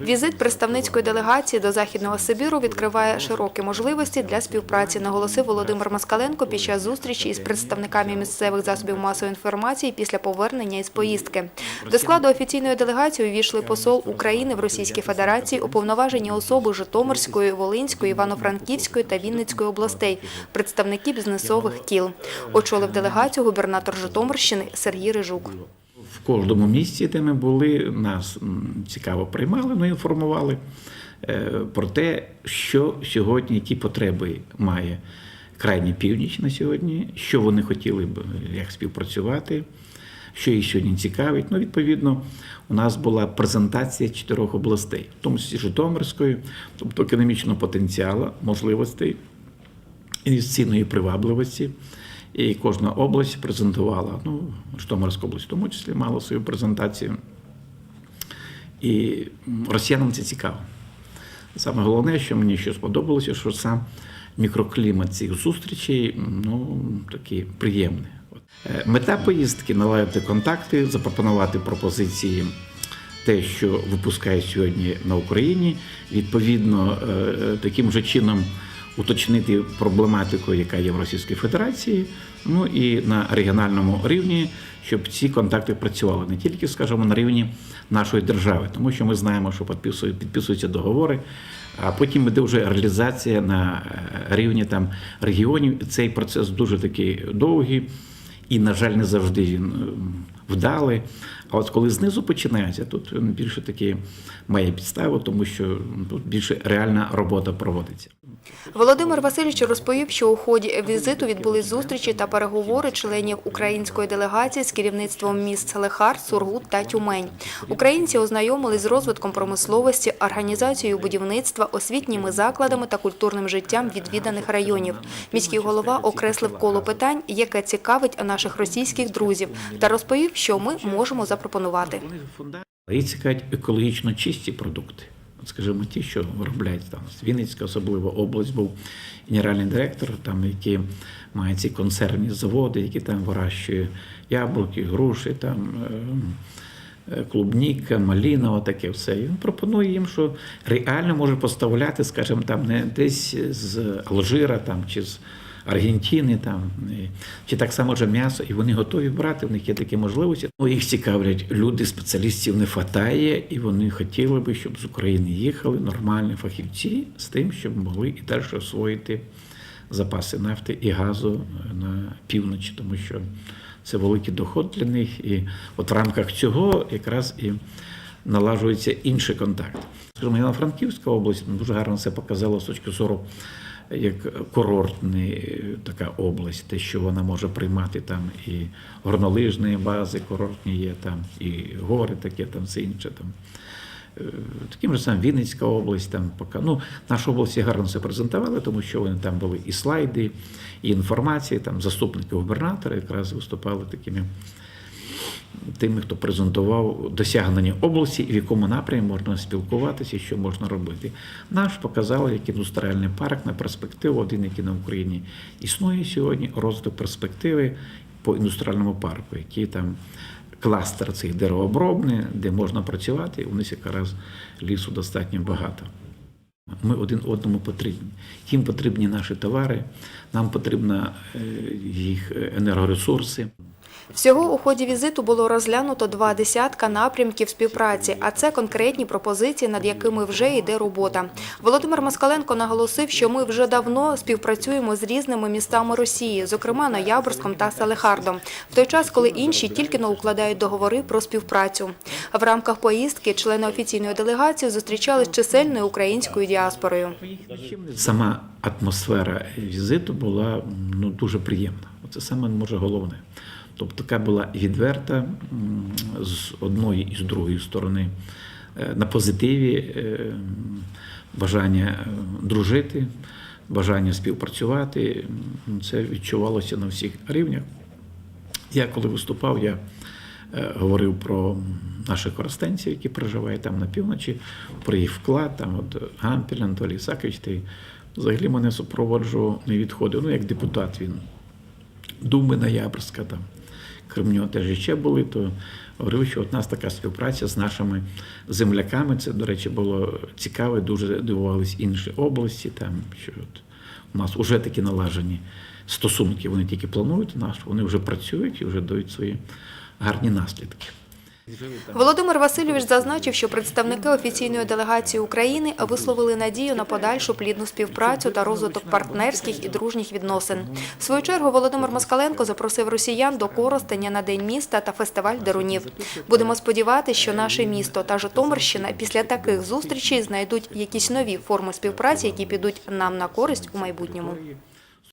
Візит представницької делегації до Західного Сибіру відкриває широкі можливості для співпраці, наголосив Володимир Москаленко під час зустрічі із представниками місцевих засобів масової інформації після повернення із поїздки. До складу офіційної делегації увійшли посол України в Російській Федерації, уповноважені особи Житомирської, Волинської, Івано-Франківської та Вінницької областей, представники бізнесових кіл. Очолив делегацію губернатор Житомирщини Сергій Рижук. В кожному місці, де ми були, нас цікаво приймали, ну інформували е, про те, що сьогодні, які потреби має крайня північ на сьогодні, що вони хотіли б як співпрацювати, що їх сьогодні цікавить. Ну, відповідно, у нас була презентація чотирьох областей, в тому числі Житомирської, тобто економічного потенціалу, можливостей інвестиційної привабливості. І кожна область презентувала, ну, Житомирська область в тому числі мала свою презентацію. І росіянам це цікаво. Саме головне, що мені ще сподобалося, що сам мікроклімат цих зустрічей ну, такий приємний. Е, Мета поїздки наладити контакти, запропонувати пропозиції, те, що випускає сьогодні на Україні, відповідно, е, е, таким же чином уточнити проблематику, яка є в Російській Федерації, ну і на регіональному рівні, щоб ці контакти працювали не тільки, скажімо, на рівні нашої держави, тому що ми знаємо, що підписують, підписуються договори, а потім іде вже реалізація на е, рівні там регіонів. Цей процес дуже такий довгий. І, на жаль, не завжди він е, вдалий. А от коли знизу починається, тут він більше таки має підставу, тому що тут більше реальна робота проводиться. Володимир Васильович розповів, що у ході візиту відбулись зустрічі та переговори членів української делегації з керівництвом міст Салехар, Сургут та Тюмень. Українці ознайомились з розвитком промисловості, організацією будівництва, освітніми закладами та культурним життям відвіданих районів. Міський голова окреслив коло питань, яке цікавить наших російських друзів, та розповів, що ми можемо запропонувати. Їх цікавить екологічно чисті продукти. Скажімо, ті, що виробляють там Вінницька, особливо область, був генеральний директор, там які мають ці консервні заводи, які там вирощують яблуки, груші, там е, е, клубніка, маліна, таке все. І він пропонує їм, що реально може поставляти, скажімо, там не десь з Алжира там, чи з Аргентини, там, чи так само ж м'ясо, і вони готові брати, в них є такі можливості. Ну, їх цікавлять люди, спеціалістів не вистачає, і вони хотіли би, щоб з України їхали нормальні фахівці з тим, щоб могли і далі освоїти запаси нафти і газу на півночі, тому що це великий доход для них. І от в рамках цього якраз і налажується інший контакт. Скажімо, Івано-Франківська область дуже гарно це показала з точки зору як курортна така область, те, що вона може приймати там і горнолижні бази, курортні є там, і гори таке, там все інше там. Е, Таким же самим Вінницька область, там поки ну нашу область гарно це презентували, тому що вони там були і слайди, і інформація. Там заступники губернатора якраз виступали такими тими, хто презентував досягнення області в якому напрямі можна спілкуватися, що можна робити. Наш показали, як індустріальний парк на перспективу, один, який на Україні існує сьогодні, розвиток перспективи по індустріальному парку, який там. Кластер цих деревообробний, де можна працювати, у них якраз лісу достатньо багато. Ми один одному потрібні. Їм потрібні наші товари, нам потрібні е, їх енергоресурси. Всього у ході візиту було розглянуто два десятка напрямків співпраці, а це конкретні пропозиції, над якими вже йде робота. Володимир Москаленко наголосив, що ми вже давно співпрацюємо з різними містами Росії, зокрема Ноябрськом та Салехардом, в той час, коли інші тільки не укладають договори про співпрацю. В рамках поїздки члени офіційної делегації зустрічались з чисельною українською діаспорою. Сама атмосфера візиту була ну, дуже приємна. Це саме може головне. Тобто така була відверта з одної і з другої сторони е, на позитиві е, бажання е, дружити, бажання співпрацювати. Це відчувалося на всіх рівнях. Я коли виступав, я говорив про наших коростенців, які проживають там на півночі, про їх вклад, там от Гампель Анатолій Ісакович, той взагалі мене супроводжував, не відходив. Ну, як депутат він Думи Ноябрьська там. Крім нього теж ще були, то говорив, що от нас така співпраця з нашими земляками. Це, до речі, було цікаво, дуже дивувались інші області, там, що от у нас вже такі налажені стосунки, вони тільки планують наш, вони вже працюють і вже дають свої гарні наслідки. Володимир Васильович зазначив, що представники офіційної делегації України висловили надію на подальшу плідну співпрацю та розвиток партнерських і дружніх відносин. В свою чергу Володимир Москаленко запросив росіян до Коростеня на День міста та фестиваль Дерунів. Будемо сподіватися, що наше місто та Житомирщина після таких зустрічей знайдуть якісь нові форми співпраці, які підуть нам на користь у майбутньому.